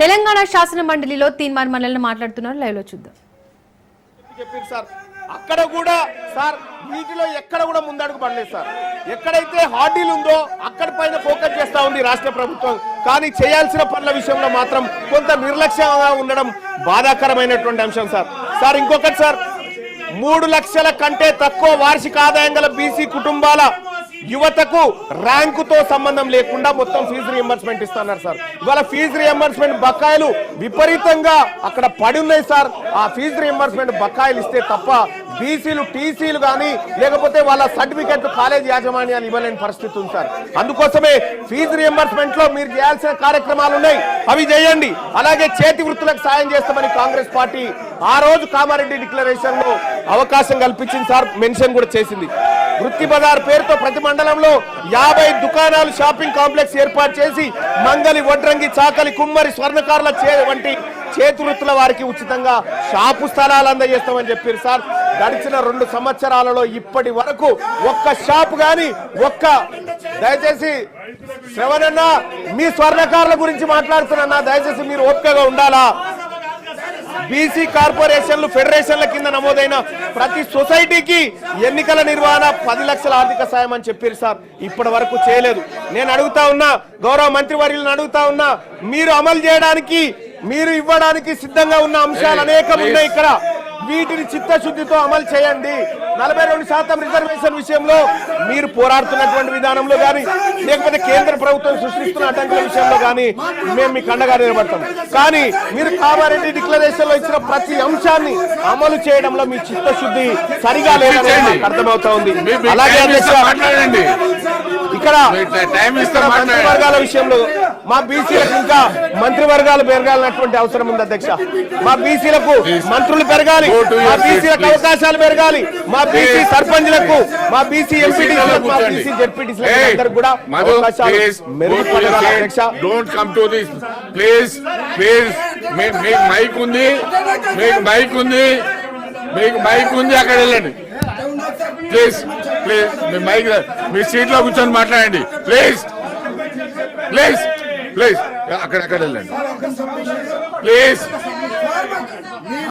తెలంగాణ శాసన మండలిలో తీన్మార్ మనల్ని మాట్లాడుతున్నారు. లైవ్లో చూద్దాం. చెప్పారు సార్. అక్కడ కూడా సార్ నీటిలో ఎక్కడ కూడా ముందడుగు పడలేదు సార్. ఎక్కడైతే హార్డీలు ఉందో అక్కడ పైన ఫోకస్ చేస్తా ఉంది రాష్ట్ర ప్రభుత్వం. కానీ చేయాల్సిన పనుల విషయంలో మాత్రం కొంత నిర్లక్ష్యంగా ఉండడం బాధాకరమైనటువంటి అంశం సార్. సార్ ఇంకొకటి సార్ మూడు లక్షల కంటే తక్కువ వార్షిక ఆదాయం గల బీసీ కుటుంబాల యువతకు ర్యాంకుతో సంబంధం లేకుండా మొత్తం ఫీజు రియంబర్స్మెంట్ ఇస్తున్నారు సార్. ఇవాళ ఫీజు రియంబర్స్మెంట్ బకాయిలు విపరీతంగా అక్కడ పడి ఉన్నాయి సార్. ఆ ఫీజు రియంబర్స్మెంట్ బకాయిలు ఇస్తే తప్ప బీసీలు టీసీలు కానీ లేకపోతే వాళ్ళ సర్టిఫికెట్ కాలేజ్ యాజమాన్యాలు ఇవ్వలేని పరిస్థితి ఉంది సార్. అందుకోసమే ఫీజు రియంబర్స్మెంట్లో మీరు చేయాల్సిన కార్యక్రమాలు ఉన్నాయి. అవి చేయండి. అలాగే చేతి వృత్తులకు సాయం చేస్తామని కాంగ్రెస్ పార్టీ ఆ రోజు కామారెడ్డి డిక్లరేషన్లో అవకాశం కల్పించింది సార్. మెన్షన్ కూడా చేసింది. వృత్తి బజార్ పేరుతో ప్రతి మండలంలో యాభై దుకాణాలు షాపింగ్ కాంప్లెక్స్ ఏర్పాటు చేసి మంగలి వడ్రంగి చాకలి కుమ్మరి స్వర్ణకారుల చే వంటి చేతి వృత్తుల వారికి ఉచితంగా షాపు స్థలాలు అందజేస్తామని చెప్పారు సార్. గడిచిన రెండు సంవత్సరాలలో ఇప్పటి వరకు ఒక్క షాప్ కానీ ఒక్క దయచేసి శ్రవణన్న మీ స్వర్ణకారుల గురించి మాట్లాడుతున్నా దయచేసి మీరు ఓపికగా ఉండాలా? బీసీ కార్పొరేషన్లు ఫెడరేషన్ల కింద నమోదైన ప్రతి సొసైటీకి ఎన్నికల నిర్వహణ పది లక్షల ఆర్థిక సాయం అని చెప్పారు సార్. ఇప్పటి వరకు చేయలేదు. నేను అడుగుతా ఉన్నా గౌరవ మంత్రివర్యులను అడుగుతా ఉన్నా మీరు అమలు చేయడానికి మీరు ఇవ్వడానికి సిద్ధంగా ఉన్న అంశాలు అనేకం ఉన్నాయి ఇక్కడ. వీటిని చిత్తశుద్ధితో అమలు చేయండి. నలభై రెండు శాతం రిజర్వేషన్ విషయంలో మీరు పోరాడుతున్నటువంటి విధానంలో కానీ లేకపోతే కేంద్ర ప్రభుత్వం సృష్టిస్తున్న అడ్డంకుల విషయంలో కానీ మేము మీకు అండగా నిలబడతాం. కానీ మీరు కామారెడ్డి డిక్లరేషన్లో ఇచ్చిన ప్రతి అంశాన్ని అమలు చేయడంలో మీ చిత్తశుద్ధి సరిగా లేదని అర్థమవుతా ఉంది. అలాగే అధ్యక్ష, ఇక్కడ. మంత్రివర్గాల విషయంలో మా బీసీలకు ఇంకా మంత్రివర్గాలు పెరగాలన్నటువంటి అవసరం ఉంది అధ్యక్ష మా బీసీలకు మంత్రులు పెరగాలి మా బీసీలకు. అవకాశాలు పెరగాలి మా బీసీ. సర్పంచ్లకు మా బీసీ ఎంపీటీసీలకు మా. బీసీ జెడ్పీటీసీలకు Hey, అందరికి కూడా Madhu, అవకాశాలు please, go to your మెరుగుపడాలి seat. అధ్యక్ష Don't come to this. Please, please. మీ- మీకు మైక్ ఉంది మీకు మైక్ ఉంది మీకు మైక్ ఉంది అక్కడ వెళ్ళండి ప్లీజ్ ప్లీజ్ మీ మైక్ మీ సీట్లో కూర్చొని మాట్లాడండి ప్లీజ్ ప్లీజ్ ప్లీజ్ అక్కడ అక్కడ వెళ్ళండి ప్లీజ్